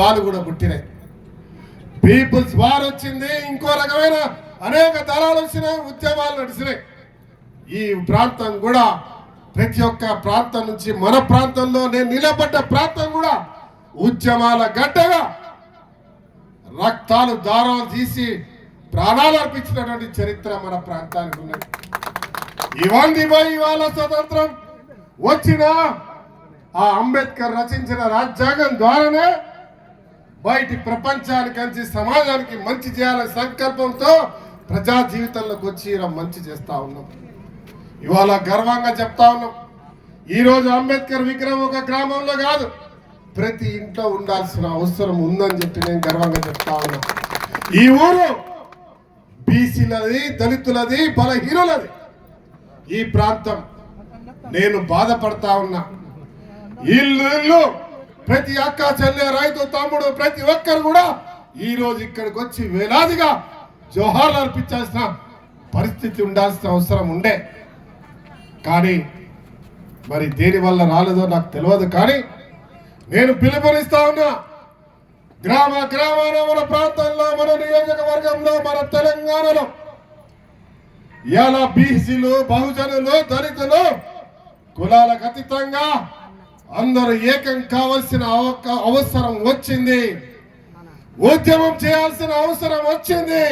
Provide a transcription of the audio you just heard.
పాలు కూడా పుట్టినాయి. Peoples war వచ్చింది ఇంకో రకమైన అనేక తరాలు వచ్చినాయి ఉద్యమాలు నడిచినాయి. ఈ ప్రాంతం కూడా ప్రతి ఒక్క ప్రాంతం నుంచి మన ప్రాంతంలో నేను నిలబడ్డ ప్రాంతం కూడా ఉద్యమాల గడ్డగా రక్తాలు దారాలు తీసి ప్రాణాలు అర్పించినటువంటి చరిత్ర మన ప్రాంతానికి ఉన్నది. ఇవన్నీ పోయి ఇవాళ స్వతంత్రం. వచ్చిన ఆ అంబేద్కర్ రచించిన రాజ్యాంగం ద్వారానే బయటి ప్రపంచానికి అంచి సమాజానికి మంచి చేయాలనే సంకల్పంతో ప్రజా జీవితంలోకి వచ్చి మంచి చేస్తా ఉన్నాం. ఇవాళ గర్వంగా చెప్తా ఉన్నాం. ఈరోజు అంబేద్కర్ విగ్రహం ఒక గ్రామంలో కాదు ప్రతి ఇంట్లో ఉండాల్సిన అవసరం ఉందని చెప్పి నేను గర్వంగా చెప్తా ఉన్నా. ఈ ఊరు బీసీలది దళితులది బలహీనులది. ఈ ప్రాంతం నేను బాధపడతా ఉన్నా. ఇల్లు ఇల్లు ప్రతి అక్క చెల్లె రైతు తమ్ముడు ప్రతి ఒక్కరు కూడా ఈ రోజు ఇక్కడికి వచ్చి వేలాదిగా జోహార్లు అర్పించాల్సిన పరిస్థితి ఉండాల్సిన అవసరం ఉండే. కానీ మరి దేని వల్ల రాలేదో నాకు తెలియదు కానీ నేను పిలుపునిస్తా ఉన్నా గ్రామ గ్రామాన మన ప్రాంతంలో మన నియోజకవర్గంలో మన తెలంగాణలో ఇలా బీసీలు బహుజనులు దళితులు కులాలకు అతీతంగా అందరూ ఏకం కావాల్సిన అవసరం వచ్చింది. ఉద్యమం చేయాల్సిన అవసరం వచ్చింది.